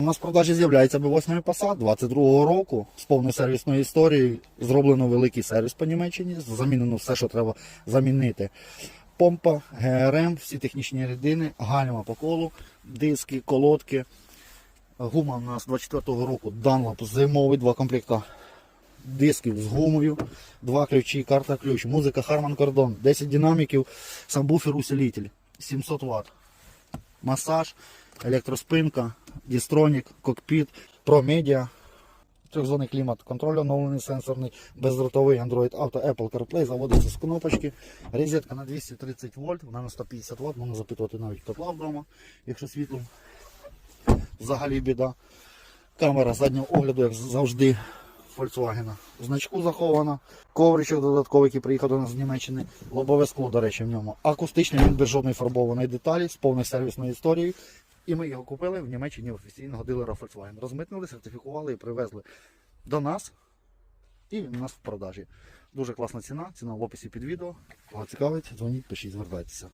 У нас в продажі з'являється B8 Passat 22-го року з повною сервісною історією. Зроблено великий сервіс по Німеччині, замінено все, що треба замінити. Помпа, ГРМ, всі технічні рідини, гальма по колу, диски, колодки. Гума у нас 24-го року Dunlop зимовий, два комплекта дисків з гумою, два ключі, карта ключ, музика Harman Kardon, 10 динаміків, самбуфер усилитель, 700 Вт. Масаж, електроспинка, дістронік, кокпіт, ProMedia, трьохзонний клімат, контроль оновлений сенсорний, бездротовий Android Auto, Apple CarPlay, заводиться з кнопочки, розетка на 230 вольт, вона на 150 Вт, можна запитувати навіть котла вдома, якщо світлом взагалі біда. Камера заднього огляду, як завжди, Volkswagen. Значку захована, ковричок додатковий, який приїхав до нас з Німеччини, лобове скло, до речі, в ньому. Акустичний він без жодної фарбованої деталі, з повною сервісною історією. І ми його купили в Німеччині офіційного дилера Volkswagen. Розмитнили, сертифікували і привезли до нас. І він у нас в продажі. Дуже класна ціна, ціна в описі під відео. Кого цікавить, дзвоніть, пишіть, звертайтеся.